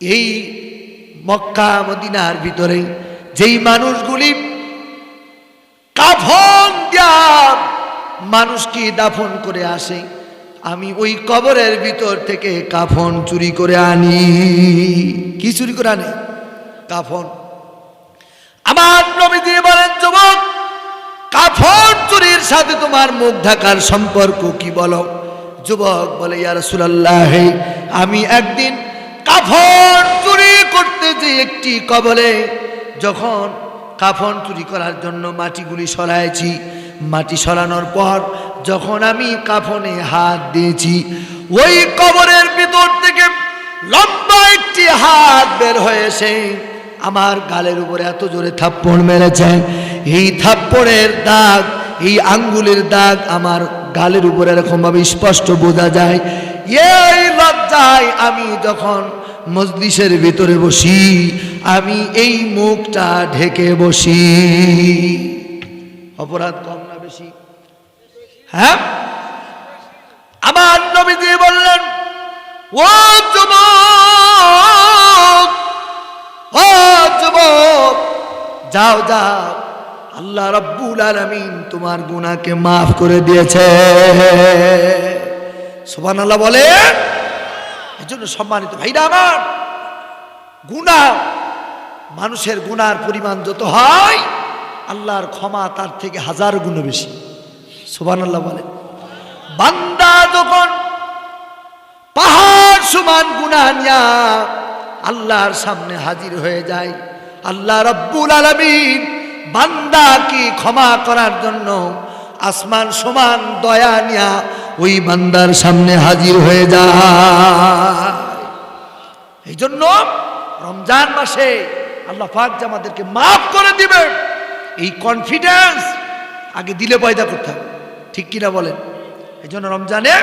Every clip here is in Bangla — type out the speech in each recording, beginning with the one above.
এই মক্কা মদিনার ভিতরে যেই মানুষগুলি কাফন দিয়া মানুষকে দাফন করে আসে, আমি ওই কবরের ভিতর থেকে কাফন চুরি করে আনি। কি চুরি করে আনি? কাফন। আমার নবী দিয়ে বলেন, যুবক, কাফন চুরির সাথে তোমার মুখ ঢাকার সম্পর্ক কি বলো? যুবক বলে, ইয়া রাসূলুল্লাহ আমি একদিন কাফন চুরি করতে যে একটি কবলে, যখন কাফন চুরি করার জন্য মাটিগুলি সরাইছি, মাটি সরানোর পর যখন আমি কাফনে হাত দিয়েছি, ওই কবরের ভিতর থেকে লম্বা একটি হাত বের হয়েছে। আমার গালের উপরে এত জোরে থাপ্পড় মেরেছে। এই থাপ্পড়ের দাগ, এই আঙ্গুলের দাগ আমার গালের উপরে এরকম ভাবে স্পষ্ট বোঝা যায়। এই লজ্জায় আমি যখন মজলিসের ভিতরে বসি, আমি এই মুখটা ঢেকে বসি। অপরাধ কম না বেশি? হ্যাঁ? আমার নবী দিয়ে বললেন, ও যুবক ও যুবক, যাও যাও। আল্লাহ রব্বুল আলামিন তোমার গুনাহকে মাফ করে দিয়েছে। সুবহানাল্লাহ বলে এজন্য সম্মানিত ভাইরা আমার গুনাহ মানুষের গুনার পরিমাণ যত হয়, আল্লাহর ক্ষমা তার থেকে হাজার গুণ বেশি। সুবান আল্লাহ বলে বান্দা যখন পাহাড় সমান গুনাহ নিয়া আল্লাহর সামনে হাজির হয়ে যায়, আল্লাহ রব্বুল আলামিন বান্দাকে ক্ষমা করার জন্য আসমান সমান দয়া নিয়া ওই বান্দার সামনে হাজির হয়ে যায়। এই জন্য রমজান মাসে আল্লাহ পাক যে আমাদেরকে মাফ করে দিবে এই কনফিডেন্স আগে দিলে পয়দা করতে হবে। ঠিক কিনা বলেন? এই জন্য রমজানে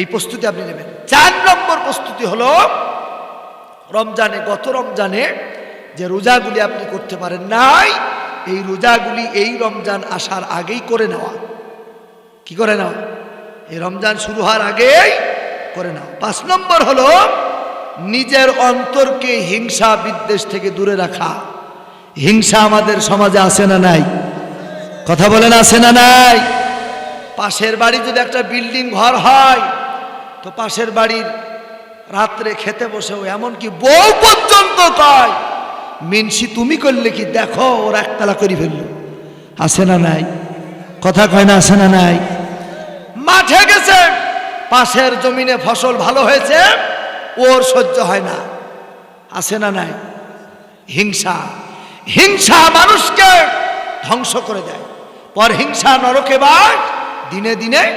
এই প্রস্তুতি আপনি নেবেন। চার নম্বর প্রস্তুতি হলো, রমজানে, গত রমজানে যে রোজাগুলি আপনি করতে পারেন নাই, এই রোজাগুলি এই রমজান আসার আগেই করে নেওয়া। কি করে নাও এই রমজান শুরু হওয়ার আগেই করে নাও। পাঁচ নম্বর হলো, নিজের অন্তরকে হিংসা বিদ্বেষ থেকে দূরে রাখা। হিংসা আমাদের সমাজে আসে না নাই? কথা বলেন আছে না নাই? পাশের বাড়ি যদি একটা বিল্ডিং ঘর হয়, তো পাশের বাড়ির রাত্রে খেতে বসেও এমনকি বউ পর্যন্ত কয়, মিনসি তুমি করলে কি? দেখো, ওর একতলা করি ফেলল। আসে না নাই? কথা কয় না, আসে না নাই? মাঠে গেছে, পাশের জমিনে ফসল ভালো হয়েছে, ওর সহ্য হয় না। আছে না নাই? হিংসা। হিংসা মানুষকে ধ্বংস করে দেয়। পর হিংসা নরকে বাস দিনে দিনে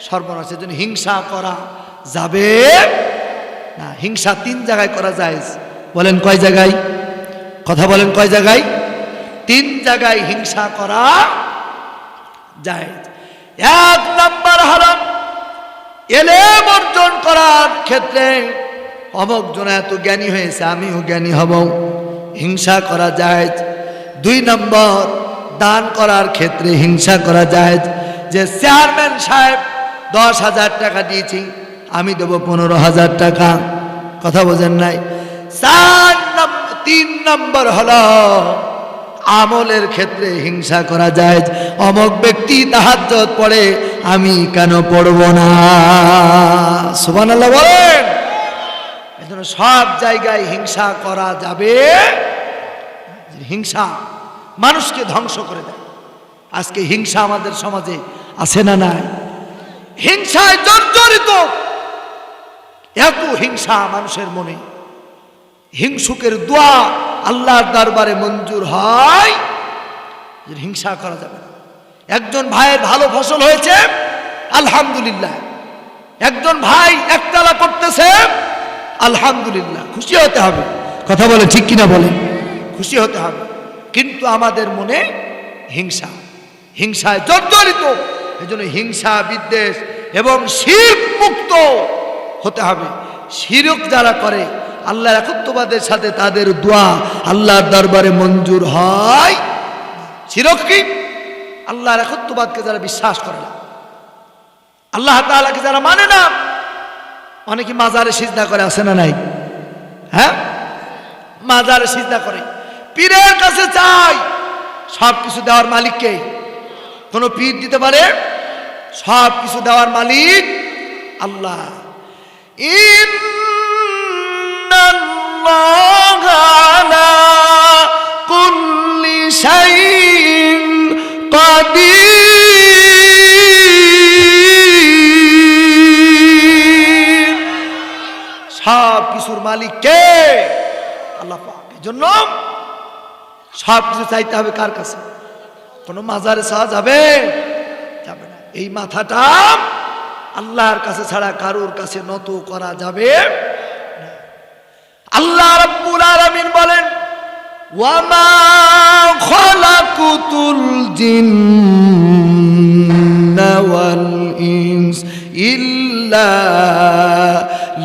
সর্বনাশের জন্য হিংসা করা যাবে না। হিংসা তিন জায়গায় করা যায়। বলেন কয় জায়গায়? কথা বলেন কয় জায়গায়? তিন জায়গায় হিংসা করা যায়। এক নম্বর হারাম। এলেম অর্জন করার ক্ষেত্রে অমক জন এত জ্ঞানী হয়েছে, আমিও জ্ঞানী হব। হিংসা করা যায় দুই নম্বর, দান করার ক্ষেত্রে হিংসা করা যায় যে চেয়ারম্যান সাহেব, দশ হাজার টাকা দিয়েছি, আমি দেবো পনেরো হাজার টাকা। কথা বোঝেন নাই? চার তিন নম্বর হলো আমলের ক্ষেত্রে হিংসা করা যায়। অমক ব্যক্তি তাহাজ্জত পড়ে, আমি কেন পড়ব না? সুবহানাল্লাহ বলেন। এজন্য সব জায়গায় হিংসা করা যাবে হিংসা মানুষকে ধ্বংস করে দেয়। আজকে হিংসা আমাদের সমাজে আছে না নাই? হিংসায় জর্জরিত। এত হিংসা মানুষের মনে। হিংসুকের দোয়া আল্লাহর দরবারে মঞ্জুর হয় হিংসা করা যাবে না। একজন ভাইয়ের ভালো ফসল হয়েছে, আলহামদুলিল্লাহ। একজন ভাই একতলা করতেছে, আলহামদুলিল্লাহ, খুশি হতে হবে। কথা বলে ঠিক কিনা বলেন খুশি হতে হবে। কিন্তু আমাদের মনে হিংসা। হিংসায় জর্জরিত, এজন্য হিংসা বিদ্বেষ এবং শির মুক্ত হতে হবে। শিরক যারা করে আল্লাহর একত্ববাদের সাথে তাদের দোয়া আল্লাহর দরবারে মঞ্জুর হয়। শিরক কি? আল্লাহর একত্ববাদকে যারা বিশ্বাস করে না। আল্লাহ তাআলাকে যারা মানে না, অনেকে মাজারে সিজদা করে আসে না নাই? হ্যাঁ? মাজারে সিজদা করে। পীরের কাছে চাই সব কিছু দেওয়ার মালিককে কোনো পীর দিতে পারে? সব কিছু দেওয়ার মালিক আল্লাহ। সব কিছুর মালিক কে? আল্লাহ পাক। এই জন্য সব কিছু চাইতে হবে কার কাছে? কোনো মাজারে চাওয়া যাবে? যাবে না। এই মাথাটা আল্লাহর কাছে ছাড়া কারোর কাছে নত করা যাবে। আল্লাহ রাব্বুল আলামিন বলেন ওয়ামা খলাকুতুল জিন্না ওয়াল ইনস ইল্লা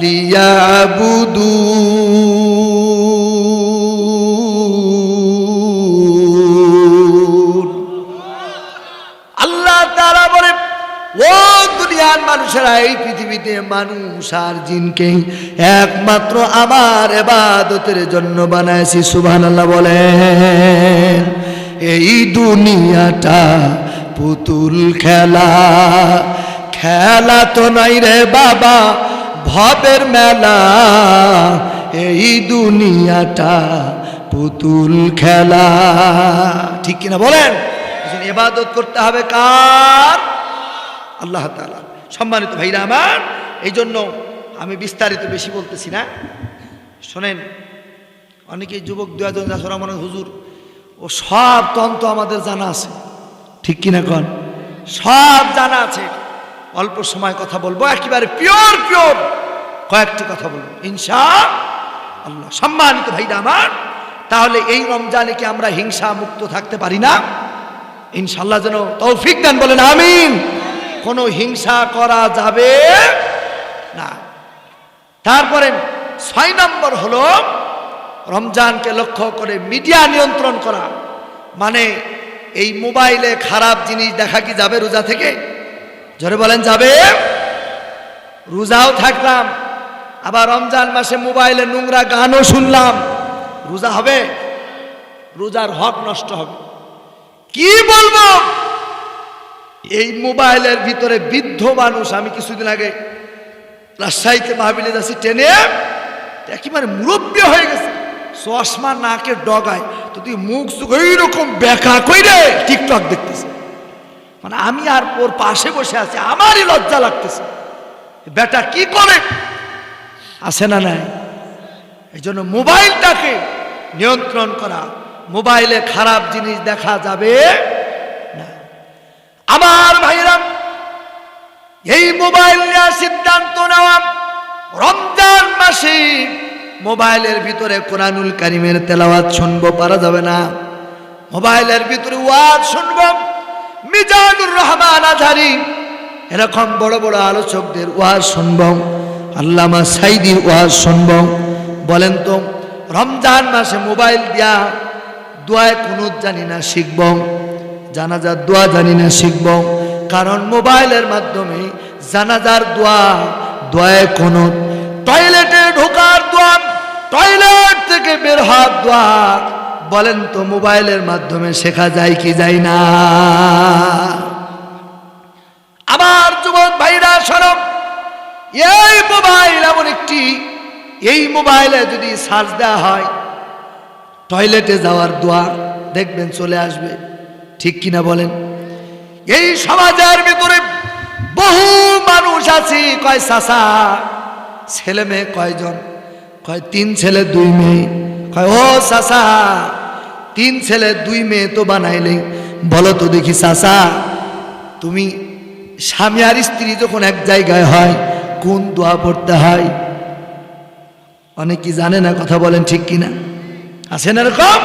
লিয়াবুদুন পৃথিবীতে মানুষ আর জিনকে একমাত্র আমার এবাদতের জন্য বানাইছি সুবহান আল্লাহ বলেন। এই দুনিয়াটা পুতুল খেলা। খেলা তো নাই রে বাবা, ভবের মেলা। এই দুনিয়াটা পুতুল খেলা। ঠিক কিনা বলেন? এবাদত করতে হবে কার? আল্লাহ তাআলা। সম্মানিত ভাইরা আমার এই জন্য আমি বিস্তারিত বেশি বলতেছি না। শোনেন অনেকে যুবক দু একজন যারা মনে হুজুর, ও সব তন্ত্র আমাদের জানা আছে। ঠিক কিনা কন? সব জানা আছে। অল্প সময় কথা বলব, একেবারে পিওর পিওর কয়েকটি কথা বলব ইনশা আল্লাহ সম্মানিত ভাইরা আমার, তাহলে এই রমজানে কি আমরা হিংসা মুক্ত থাকতে পারি না? ইনশাল্লাহ যেন তৌফিক দেন, বলেন আমিন। কোনো হিংসা করা যাবে না। তারপরে ছয় নম্বর হলো রমজানকে লক্ষ্য করে মিডিয়া নিয়ন্ত্রণ করা। মানে এই মোবাইলে খারাপ জিনিস দেখা কি যাবে রোজা থেকে? জোরে বলেন, যাবে। রোজাও থাকলাম, আবার রমজান মাসে মোবাইলে নোংরা গানও শুনলাম। রোজা হবে? রোজার হক নষ্ট হবে। কি বলব? এই মোবাইলের ভিতরে বৃদ্ধ মানুষ, আমি কিছুদিন আগে রাজশাহীতে মাহবিলে যাচ্ছি ট্রেনে একেবারে মুরব্বী হয়ে গেছে। চশমা নাকে ডগায়, তো তুই মুখ সুখ এইরকম বেকা কইরে টিকটক দেখতেছে। মানে আমি আর ওর পাশে বসে আছি, আমারই লজ্জা লাগতেছে। বেটা কি করে? আছে না নাই? এই জন্য মোবাইলটাকে নিয়ন্ত্রণ করা, মোবাইলে খারাপ জিনিস দেখা যাবে। আমার ভাইরা, এই মোবাইল নেওয়ার সিদ্ধান্ত নেওয়া, রমজান মাসে মোবাইলের ভিতরে কোরআনুল কারিমের তেলাওয়াত শুনব, পারা যাবে না। মোবাইলের ভিতরে ওয়াজ শুনব, মিজানুর রহমান আধারি এরকম বড় বড় আলোচকদের ওয়াজ শুনব, আল্লামা সাইদির ওয়াজ শুনব। বলেন তো, রমজান মাসে মোবাইল দিয়া দোয়ায় কুনুত জানি না শিখব। জানাজার দোয়া জানি না, শিখব। কারণ মোবাইলের মাধ্যমে জানাজার দোয়া, দোয়ায় কুনুত টয়লেটে ঢোকার দোয়া, টয়লেট থেকে বের হওয়ার দোয়া, বলেন তো মোবাইলের মাধ্যমে শেখা যায় কি যায় না? আমার যুবক ভাইরা সরব এই মোবাইল এমন একটি, এই মোবাইলে যদি সার্চ দেওয়া হয়, টয়লেটে যাওয়ার দোয়া, দেখবেন চলে আসবে। ঠিক কিনা বলেন? এই সমাজের ভিতরে বহু মানুষ আছে। কয় চাষা ছেলে মেয়ে কয়জন? কয় তিন ছেলে, দুই মেয়ে। কয়, ও চাষা তিন ছেলে, দুই মেয়ে তো বানাইলে। বলো তো দেখি চাষা তুমি স্বামী আর স্ত্রী যখন এক জায়গায় হয়, কোন দোয়া পড়তে হয়? অনেক জানে না কথা বলেন ঠিক কিনা? আছেন এরকম?